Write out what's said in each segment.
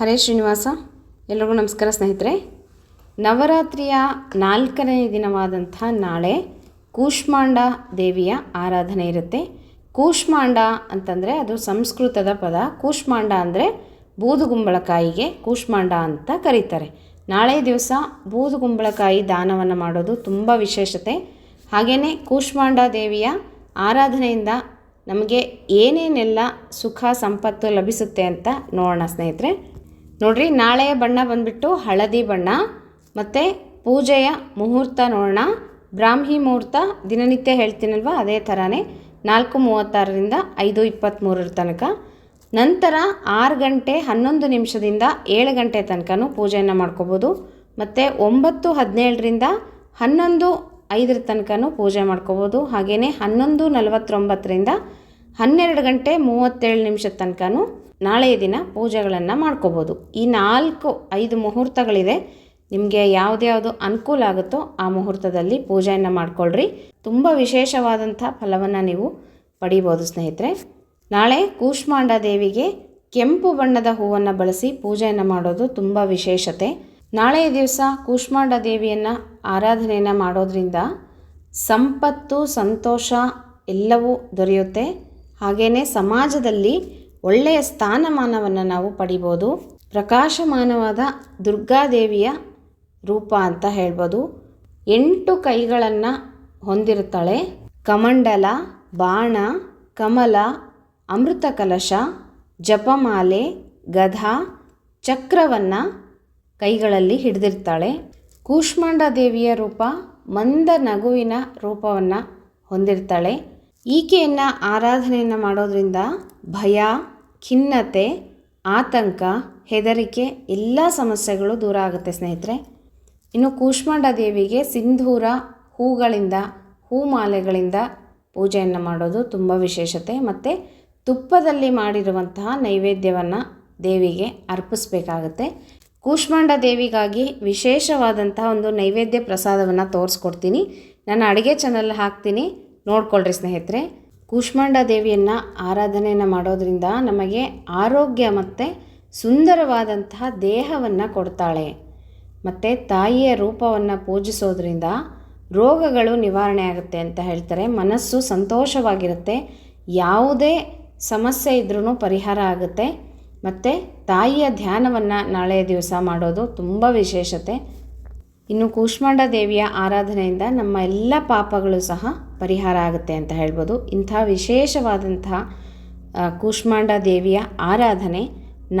ಹರೇ ಶ್ರೀನಿವಾಸ, ಎಲ್ರಿಗೂ ನಮಸ್ಕಾರ ಸ್ನೇಹಿತರೆ. ನವರಾತ್ರಿಯ ನಾಲ್ಕನೇ ದಿನವಾದಂಥ ನಾಳೆ ಕೂಷ್ಮಾಂಡ ದೇವಿಯ ಆರಾಧನೆ ಇರುತ್ತೆ. ಕೂಷ್ಮಾಂಡ ಅಂತಂದರೆ ಅದು ಸಂಸ್ಕೃತದ ಪದ. ಕೂಷ್ಮಾಂಡ ಅಂದರೆ ಬೂದುಗುಂಬಳಕಾಯಿಗೆ ಕೂಷ್ಮಾಂಡ ಅಂತ ಕರೀತಾರೆ. ನಾಳೆ ದಿವಸ ಬೂದುಗುಂಬಳಕಾಯಿ ದಾನವನ್ನು ಮಾಡೋದು ತುಂಬ ವಿಶೇಷತೆ. ಹಾಗೆಯೇ ಕೂಷ್ಮಾಂಡ ದೇವಿಯ ಆರಾಧನೆಯಿಂದ ನಮಗೆ ಏನೇನೆಲ್ಲ ಸುಖ ಸಂಪತ್ತು ಲಭಿಸುತ್ತೆ ಅಂತ ನೋಡೋಣ ಸ್ನೇಹಿತರೆ. ನೋಡ್ರಿ, ನಾಳೆಯ ಬಣ್ಣ ಬಂದ್ಬಿಟ್ಟು ಹಳದಿ ಬಣ್ಣ, ಮತ್ತು ಪೂಜೆಯ ಮುಹೂರ್ತ ನೋಡೋಣ. ಬ್ರಾಹ್ಮಿ ಮುಹೂರ್ತ ದಿನನಿತ್ಯ ಹೇಳ್ತೀನಲ್ವ, ಅದೇ ಥರನೇ ನಾಲ್ಕು ಮೂವತ್ತಾರರಿಂದ ಐದು ಇಪ್ಪತ್ತ್ಮೂರರ ತನಕ. ನಂತರ ಆರು ಗಂಟೆ ಹನ್ನೊಂದು ನಿಮಿಷದಿಂದ ಏಳು ಗಂಟೆ ತನಕನೂ ಪೂಜೆಯನ್ನು ಮಾಡ್ಕೋಬೋದು. ಮತ್ತು ಒಂಬತ್ತು ಹದಿನೇಳರಿಂದ ಹನ್ನೊಂದು ಐದರ ತನಕನೂ ಪೂಜೆ ಮಾಡ್ಕೋಬೋದು. ಹಾಗೆಯೇ ಹನ್ನೊಂದು ನಲವತ್ತೊಂಬತ್ತರಿಂದ ಹನ್ನೆರಡು ಗಂಟೆ ಮೂವತ್ತೇಳು ನಿಮಿಷದ ತನಕನೂ ನಾಳೆಯ ದಿನ ಪೂಜೆಗಳನ್ನು ಮಾಡ್ಕೋಬೋದು. ಈ ನಾಲ್ಕು, ಐದು ಮುಹೂರ್ತಗಳಿದೆ. ನಿಮಗೆ ಯಾವುದ್ಯಾವುದು ಅನುಕೂಲ ಆಗುತ್ತೋ ಆ ಮುಹೂರ್ತದಲ್ಲಿ ಪೂಜೆಯನ್ನು ಮಾಡ್ಕೊಳ್ರಿ. ತುಂಬ ವಿಶೇಷವಾದಂಥ ಫಲವನ್ನು ನೀವು ಪಡಿಬೋದು ಸ್ನೇಹಿತರೆ. ನಾಳೆ ಕೂಷ್ಮಾಂಡ ದೇವಿಗೆ ಕೆಂಪು ಬಣ್ಣದ ಹೂವನ್ನು ಬಳಸಿ ಪೂಜೆಯನ್ನು ಮಾಡೋದು ತುಂಬ ವಿಶೇಷತೆ. ನಾಳೆಯ ದಿವಸ ಕೂಷ್ಮಾಂಡ ದೇವಿಯನ್ನು ಆರಾಧನೆಯನ್ನು ಮಾಡೋದ್ರಿಂದ ಸಂಪತ್ತು, ಸಂತೋಷ ಎಲ್ಲವೂ ದೊರೆಯುತ್ತೆ. ಹಾಗೆಯೇ ಸಮಾಜದಲ್ಲಿ ಒಳ್ಳೆಯ ಸ್ಥಾನಮಾನವನ್ನು ನಾವು ಪಡಿಬೋದು. ಪ್ರಕಾಶಮಾನವಾದ ದುರ್ಗಾದೇವಿಯ ರೂಪ ಅಂತ ಹೇಳ್ಬೋದು. ಎಂಟು ಕೈಗಳನ್ನು ಹೊಂದಿರುತ್ತಾಳೆ. ಕಮಂಡಲ, ಬಾಣ, ಕಮಲ, ಅಮೃತ ಕಲಶ, ಜಪಮಾಲೆ, ಗಧ, ಚಕ್ರವನ್ನು ಕೈಗಳಲ್ಲಿ ಹಿಡಿದಿರ್ತಾಳೆ. ಕೂಷ್ಮಾಂಡ ದೇವಿಯ ರೂಪ ಮಂದ ನಗುವಿನ ರೂಪವನ್ನು ಹೊಂದಿರ್ತಾಳೆ. ಈಕೆಯನ್ನು ಆರಾಧನೆಯನ್ನು ಮಾಡೋದ್ರಿಂದ ಭಯ, ಖಿನ್ನತೆ, ಆತಂಕ, ಹೆದರಿಕೆ ಎಲ್ಲ ಸಮಸ್ಯೆಗಳು ದೂರ ಆಗುತ್ತೆ ಸ್ನೇಹಿತರೆ. ಇನ್ನು ಕೂಷ್ಮಾಂಡ ದೇವಿಗೆ ಸಿಂಧೂರ ಹೂಗಳಿಂದ ಹೂಮಾಲೆಗಳಿಂದ ಪೂಜೆಯನ್ನು ಮಾಡೋದು ತುಂಬ ವಿಶೇಷತೆ. ಮತ್ತು ತುಪ್ಪದಲ್ಲಿ ಮಾಡಿರುವಂತಹ ನೈವೇದ್ಯವನ್ನು ದೇವಿಗೆ ಅರ್ಪಿಸ್ಬೇಕಾಗತ್ತೆ. ಕೂಷ್ಮಾಂಡ ದೇವಿಗಾಗಿ ವಿಶೇಷವಾದಂತಹ ಒಂದು ನೈವೇದ್ಯ ಪ್ರಸಾದವನ್ನು ತೋರಿಸ್ಕೊಡ್ತೀನಿ. ನಾನು ಅಡುಗೆ ಚಾನಲ್ ಹಾಕ್ತೀನಿ. ನೋಡ್ಕೊಳ್ರಿ ಸ್ನೇಹಿತರೆ. ಕೂಷ್ಮಾಂಡ ದೇವಿಯನ್ನು ಆರಾಧನೆಯನ್ನು ಮಾಡೋದ್ರಿಂದ ನಮಗೆ ಆರೋಗ್ಯ ಮತ್ತು ಸುಂದರವಾದಂತಹ ದೇಹವನ್ನು ಕೊಡ್ತಾಳೆ. ಮತ್ತು ತಾಯಿಯ ರೂಪವನ್ನು ಪೂಜಿಸೋದ್ರಿಂದ ರೋಗಗಳು ನಿವಾರಣೆ ಆಗುತ್ತೆ ಅಂತ ಹೇಳ್ತಾರೆ. ಮನಸ್ಸು ಸಂತೋಷವಾಗಿರುತ್ತೆ. ಯಾವುದೇ ಸಮಸ್ಯೆ ಇದ್ರೂ ಪರಿಹಾರ ಆಗುತ್ತೆ. ಮತ್ತು ತಾಯಿಯ ಧ್ಯಾನವನ್ನು ನಾಳೆಯ ದಿವಸ ಮಾಡೋದು ತುಂಬ ವಿಶೇಷತೆ. ಇನ್ನು ಕೂಷ್ಮಾಂಡ ದೇವಿಯ ಆರಾಧನೆಯಿಂದ ನಮ್ಮ ಎಲ್ಲ ಪಾಪಗಳು ಸಹ ಪರಿಹಾರ ಆಗುತ್ತೆ ಅಂತ ಹೇಳ್ಬೋದು. ಇಂಥ ವಿಶೇಷವಾದಂತಹ ಕೂಷ್ಮಾಂಡ ದೇವಿಯ ಆರಾಧನೆ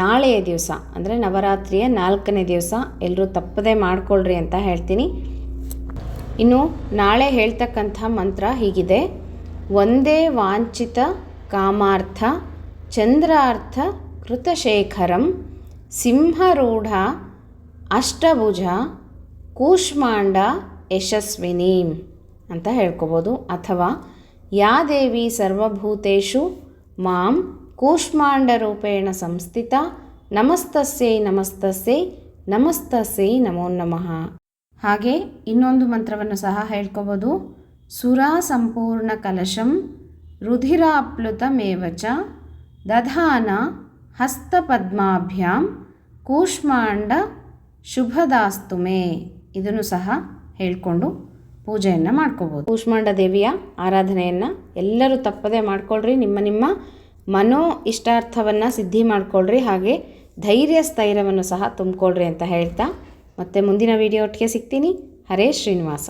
ನಾಳೆಯ ದಿವಸ, ಅಂದರೆ ನವರಾತ್ರಿಯ ನಾಲ್ಕನೇ ದಿವಸ ಎಲ್ಲರೂ ತಪ್ಪದೇ ಮಾಡಿಕೊಳ್ಳ್ರಿ ಅಂತ ಹೇಳ್ತೀನಿ. ಇನ್ನು ನಾಳೆ ಹೇಳ್ತಕ್ಕಂಥ ಮಂತ್ರ ಹೀಗಿದೆ. ಒಂದೇ ವಾಂಛಿತ ಕಾಮಾರ್ಥ ಚಂದ್ರಾರ್ಥ ಕೃತಶೇಖರಂ ಸಿಂಹರೂಢ ಅಷ್ಟಭುಜ ಕೂಷ್ಮಾಂಡ ಯಶಸ್ವಿನಿ ಅಂತ ಹೇಳ್ಕೊಬೋದು. ಅಥವಾ, ಯಾ ದೇವಿ ಸರ್ವಭೂತೇಷು ಮಾಂ ಕೂಷ್ಮಾಂಡ ರೂಪೇಣ ಸಂಸ್ಥಿತ ನಮಸ್ತಸ್ಯೈ ನಮಸ್ತಸ್ಯೈ ನಮಸ್ತಸ್ಯೈ ನಮೋ ನಮಃ. ಹಾಗೆ ಇನ್ನೊಂದು ಮಂತ್ರವನ್ನು ಸಹ ಹೇಳ್ಕೋಬೋದು. ಸುರ ಸಂಪೂರ್ಣ ಕಲಶಂ ರುಧಿರಾಪ್ಲುತಮೇವಚ ದಧಾನ ಹಸ್ತಪದ್ಮಾಭ್ಯಾಂ ಕೂಷ್ಮಾಂಡ ಶುಭದಾಸ್ತು ಮೇ ಇದನ್ನು ಸಹ ಹೇಳಿಕೊಂಡು ಪೂಜೆಯನ್ನು ಮಾಡ್ಕೋಬೋದು. ಕೂಷ್ಮಾಂಡ ದೇವಿಯ ಆರಾಧನೆಯನ್ನು ಎಲ್ಲರೂ ತಪ್ಪದೇ ಮಾಡ್ಕೊಳ್ರಿ. ನಿಮ್ಮ ನಿಮ್ಮ ಮನೋ ಇಷ್ಟಾರ್ಥವನ್ನು ಸಿದ್ಧಿ ಮಾಡ್ಕೊಳ್ರಿ. ಹಾಗೆ ಧೈರ್ಯ ಸ್ಥೈರ್ಯವನ್ನು ಸಹ ತುಂಬಿಕೊಳ್ರಿ ಅಂತ ಹೇಳ್ತಾ ಮತ್ತೆ ಮುಂದಿನ ವಿಡಿಯೋ ಒಟ್ಟಿಗೆ ಸಿಗ್ತೀನಿ. ಹರೇ ಶ್ರೀನಿವಾಸ.